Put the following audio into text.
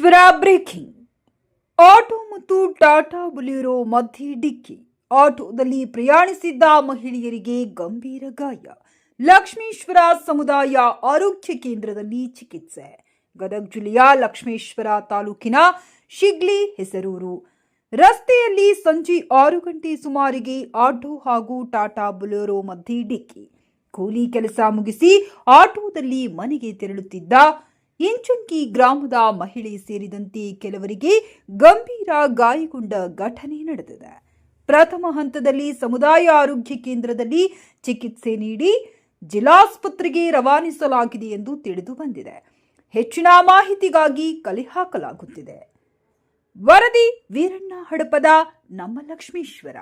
Lakshmeshwar breaking. Auto ಮತ್ತು ಟಾಟಾ ಬುಲಿರೋ ಮಧ್ಯೆ ಡಿಕ್ಕಿ. ಆಟೋದಲ್ಲಿ ಪ್ರಯಾಣಿಸಿದ್ದ ಮಹಿಳೆಯರಿಗೆ ಗಂಭೀರ ಗಾಯ. ಲಕ್ಷ್ಮೀಶ್ವರ ಸಮುದಾಯ ಆರೋಗ್ಯ ಕೇಂದ್ರದಲ್ಲಿ ಚಿಕಿತ್ಸೆ. ಗದಗ ಜಿಲ್ಲೆಯ ಲಕ್ಷ್ಮೇಶ್ವರ ತಾಲೂಕಿನ ಶಿಗ್ಲಿ ಹೆಸರೂರು. ರಸ್ತೆಯಲ್ಲಿ ಸಂಜೆ ಆರು ಗಂಟೆ ಸುಮಾರಿಗೆ ಆಟೋ ಹಾಗೂ ಟಾಟಾ ಬುಲೆರೋ ಮಧ್ಯೆ ಡಿಕ್ಕಿ. ಕೂಲಿ ಕೆಲಸ ಮುಗಿಸಿ ಆಟೋದಲ್ಲಿ ಮನೆಗೆ ತೆರಳುತ್ತಿದ್ದ ಇಂಚುಂಕಿ ಗ್ರಾಮದ ಮಹಿಳೆ ಸೇರಿದಂತೆ ಕೆಲವರಿಗೆ ಗಂಭೀರ ಗಾಯಗೊಂಡ ಘಟನೆ ನಡೆದಿದೆ. ಪ್ರಥಮ ಹಂತದಲ್ಲಿ ಸಮುದಾಯ ಆರೋಗ್ಯ ಕೇಂದ್ರದಲ್ಲಿ ಚಿಕಿತ್ಸೆ ನೀಡಿ ಜಿಲ್ಲಾಸ್ಪತ್ರೆಗೆ ರವಾನಿಸಲಾಗಿದೆ ಎಂದು ತಿಳಿದು ಬಂದಿದೆ. ಹೆಚ್ಚಿನ ಮಾಹಿತಿಗಾಗಿ ಕಲೆ ಹಾಕಲಾಗುತ್ತಿದೆ. ವರದಿ ವೀರಣ್ಣ ಹಡಪದ ನಮ್ಮ ಲಕ್ಷ್ಮೀಶ್ವರ.